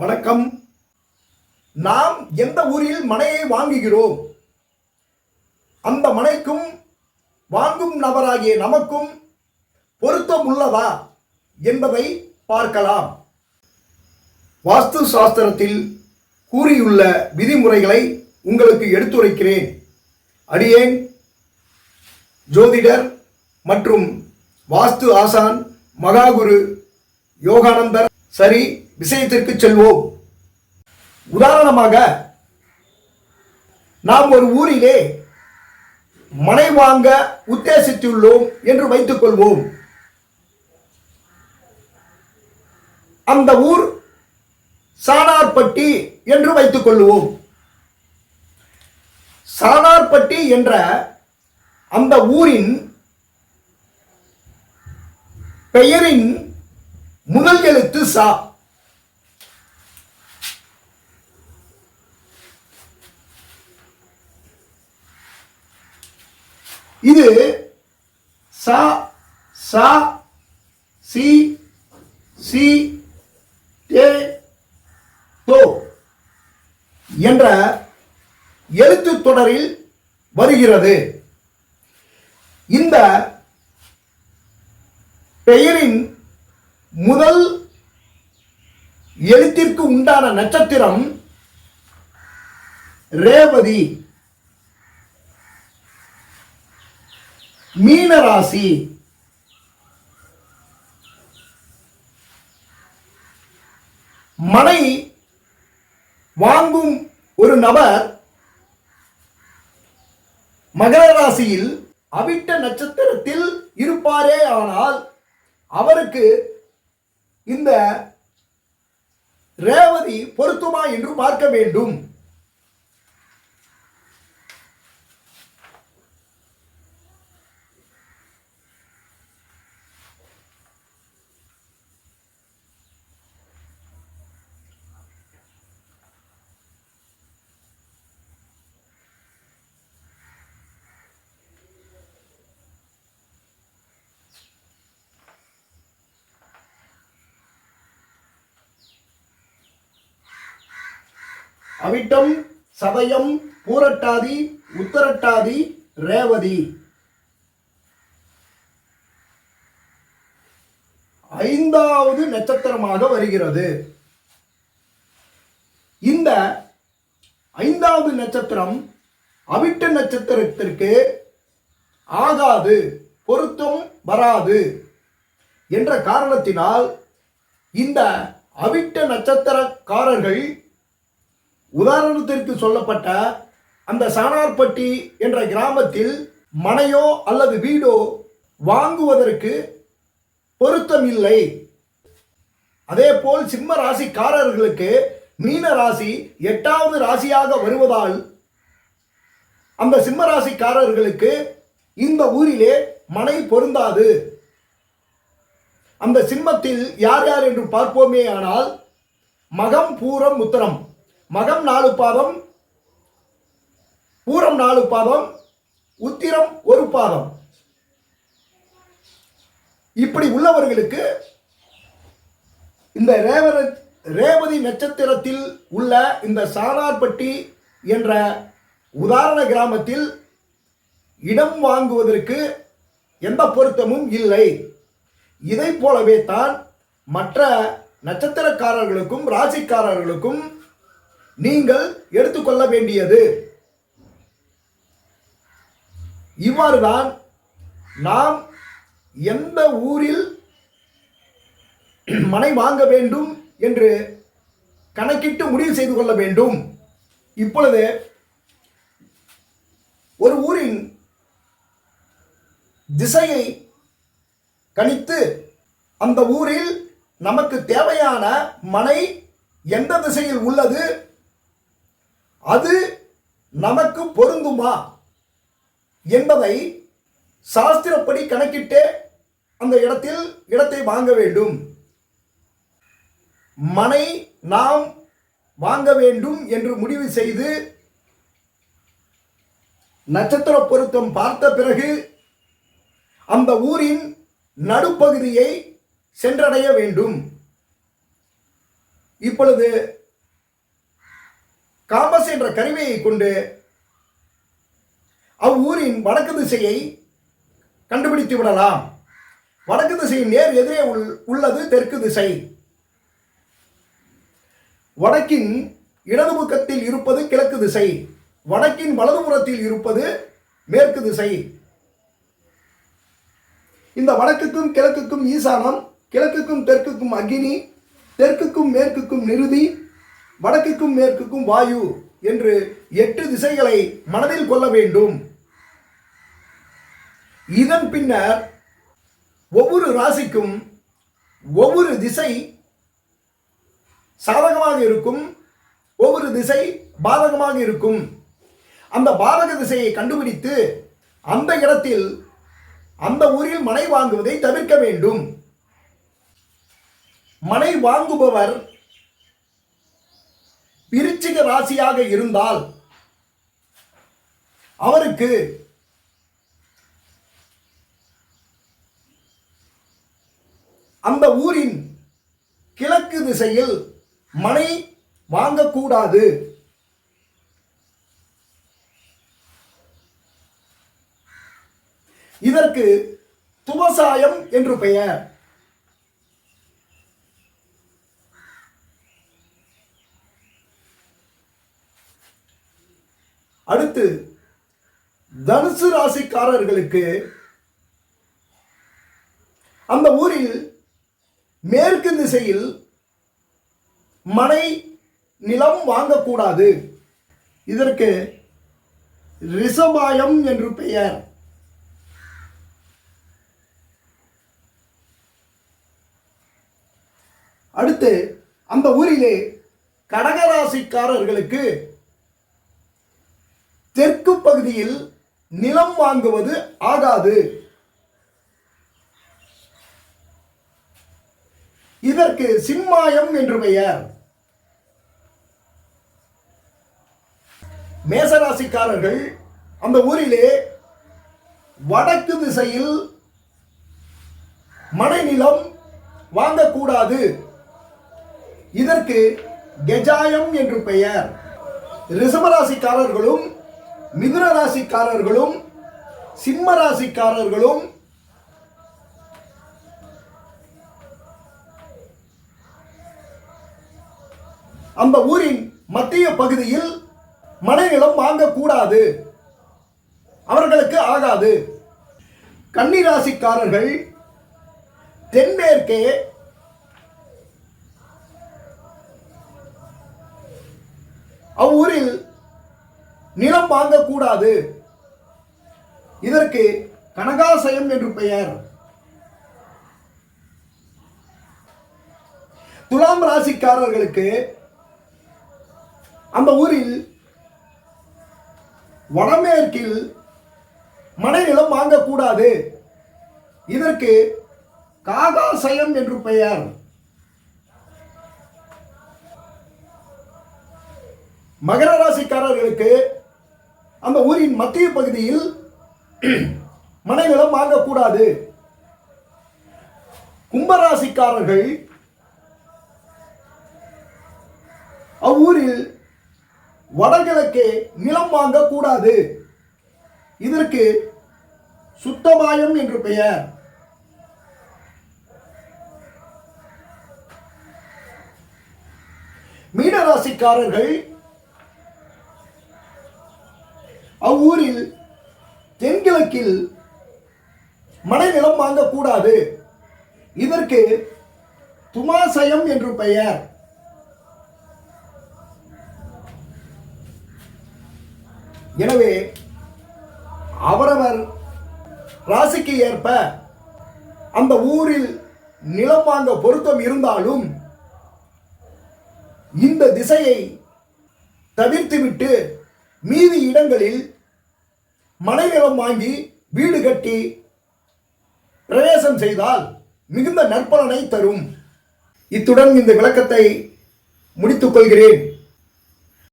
வணக்கம். நாம் எந்த ஊரில் மனையை வாங்குகிறோம்? அந்த மனைக்கும் வாங்கும் நபராகிய நமக்கும் பொருத்தம் உள்ளதா என்பதை பார்க்கலாம். வாஸ்து சாஸ்திரத்தில் கூறியுள்ள விதிமுறைகளை உங்களுக்கு எடுத்துரைக்கிறேன். அடியேன் ஜோதிடர் மற்றும் வாஸ்து ஆசான் மகாகுரு யோகானந்தர் சரி விஷயத்திற்கு செல்வோம். உதாரணமாக நாம் ஒரு ஊரிலே மனை வாங்க உத்தேசித்துள்ளோம் என்று வைத்துக் கொள்வோம். அந்த ஊர் சானார்பட்டி என்று வைத்துக் கொள்வோம். சானார்பட்டி என்ற அந்த ஊரின் பெயரின் முதல் எழுத்து சா இது சா சா சி சி டே தோ என்ற எழுத்துத் தொடரில் வருகிறது. இந்த பெயரின் முதல் எழுத்திற்கு உண்டான நட்சத்திரம் ரேவதி. மீனராசி. மனை வாங்கும் ஒரு நபர் மகர ராசியில் அவிட்ட நட்சத்திரத்தில் இருப்பாரே ஆனால் அவருக்கு இந்த ரேவதி பொருத்துமா என்று பார்க்க வேண்டும். அவிட்டம் சதயம் பூரட்டாதி உத்தரட்டாதி ரேவதி. ஐந்தாவது நட்சத்திரமாக வருகிறது. இந்த ஐந்தாவது நட்சத்திரம் அவிட்ட நட்சத்திரத்திற்கு ஆகாது பொருத்தம் வராது என்ற காரணத்தினால் இந்த அவிட்ட நட்சத்திரக்காரர்கள் உதாரணத்திற்கு சொல்லப்பட்ட அந்த சாணார்பட்டி என்ற கிராமத்தில் மனையோ அல்லது வீடோ வாங்குவதற்கு பொருத்தம் இல்லை. அதேபோல் சிம்ம ராசிக்காரர்களுக்கு மீன ராசி எட்டாவது ராசியாக வருவதால் அந்த சிம்ம ராசிக்காரர்களுக்கு இந்த ஊரிலே மனை பொருந்தாது. அந்த சிம்மத்தில் யார் யார் என்று பார்ப்போமே ஆனால் மகம் பூரம் உத்தரம். மகம் நாலு பாதம் பூரம் நாலு பாதம் உத்திரம் ஒரு பாதம் இப்படி உள்ளவர்களுக்கு இந்த ரேவர ரேவதி நட்சத்திரத்தில் உள்ள இந்த சானார்பட்டி என்ற உதாரண கிராமத்தில் இடம் வாங்குவதற்கு எந்த பொருத்தமும் இல்லை. இதை போலவே தான் மற்ற நட்சத்திரக்காரர்களுக்கும் ராசிக்காரர்களுக்கும் நீங்கள் எடுத்துக்கொள்ள வேண்டியது. இவ்வாறுதான் நாம் எந்த ஊரில் மனை வாங்க வேண்டும் என்று கணக்கிட்டு முடிவு செய்து கொள்ள வேண்டும். இப்பொழுது ஒரு ஊரின் திசையை கணித்து அந்த ஊரில் நமக்கு தேவையான மனை எந்த திசையில் உள்ளது அது நமக்கு பொருந்துமா என்பதை சாஸ்திரப்படி கணக்கிட்டே அந்த இடத்தில் இடத்தை வாங்க வேண்டும். மனை நாம் வாங்க வேண்டும் என்று முடிவு செய்து நட்சத்திர பொருத்தம் பார்த்த பிறகு அந்த ஊரின் நடுப்பகுதியை சென்றடைய வேண்டும். இப்பொழுது காம்பஸ் என்ற கருவியை கொண்டு அவ்வூரின் வடக்கு திசையை கண்டுபிடித்து விடலாம். வடக்கு திசையின் நேர் எதிரே உள்- உள்ளது தெற்கு திசை. வடக்கின் இடது பக்கத்தில் இருப்பது கிழக்கு திசை. வடக்கின் வலதுபுறத்தில் இருப்பது மேற்கு திசை. இந்த வடக்குக்கும் கிழக்குக்கும் ஈசானம் கிழக்குக்கும் தெற்குக்கும் அக்னி தெற்குக்கும் மேற்குக்கும் நிறுதி வடக்குக்கும் மேற்குக்கும் வாயு என்று எட்டு திசைகளை மனதில் கொள்ள வேண்டும். இதன் பின்னர் ஒவ்வொரு ராசிக்கும் ஒவ்வொரு திசை சாதகமாக இருக்கும் ஒவ்வொரு திசை பாதகமாக இருக்கும். அந்த பாதக திசையை கண்டுபிடித்து அந்த இடத்தில் அந்த ஊரில் மனை வாங்குவதை தவிர்க்க வேண்டும். மனை வாங்குபவர் விருச்சிக ராசியாக இருந்தால் அவருக்கு அந்த ஊரின் கிழக்கு திசையில் மனை வாங்கக்கூடாது. இதற்கு துவசாயம் என்று பெயர். அடுத்து தனுசு ராசிக்காரர்களுக்கு அந்த ஊரில் மேற்கு திசையில் மனை நிலம் வாங்கக்கூடாது. இதற்கு ரிஷபாயம் என்று பெயர். அடுத்து அந்த ஊரிலே கடகராசிக்காரர்களுக்கு தெற்கு பகுதியில் நிலம் வாங்குவது ஆகாது. இதற்கு சிம்மாயம் என்று பெயர். மேசராசிக்காரர்கள் அந்த ஊரிலே வடக்கு திசையில் மனைநிலம் வாங்கக்கூடாது. இதற்கு கெஜாயம் என்று பெயர். ரிஷபராசிக்காரர்களும் மிதுன ராசிக்காரர்களும் சிம்ம ராசிக்காரர்களும் அந்த ஊரின் மத்திய பகுதியில் மனைநிலம் வாங்கக்கூடாது. அவர்களுக்கு ஆகாது. கன்னிராசிக்காரர்கள் தென்மேற்கே அவ்வூரில் நிலம் வாங்கக்கூடாது இதற்கு கனகாசயம் என்று பெயர். துலாம் ராசிக்காரர்களுக்கு அந்த ஊரில் வடமேற்கில் மனைநிலம் வாங்கக்கூடாது. இதற்கு காகாசயம் என்று பெயர். மகர ராசிக்காரர்களுக்கு அந்த மத்திய பகுதியில் மனைநிலம் வாங்கக்கூடாது. கும்பராசிக்காரர்கள் அவ்வூரில் வடகிழக்கே நிலம் வாங்கக்கூடாது. இதற்கு சுத்தமாயம் என்று பெயர். மீனராசிக்காரர்கள் அவ்வூரில் தென்கிழக்கில் மனைநிலம் வாங்கக்கூடாது. இதற்கு துமாசயம் என்று பெயர். எனவே அவரவர் ராசிக்கு ஏற்ப அந்த ஊரில் நிலம் வாங்க பொருத்தம் இருந்தாலும் இந்த திசையை தவிர்த்துவிட்டு மீதி இடங்களில் மனைநிலம் வாங்கி வீடு கட்டி பிரவேசம் செய்தால் மிகுந்த நற்பலனை தரும். இத்துடன் இந்த விளக்கத்தை முடித்துக் கொள்கிறேன்.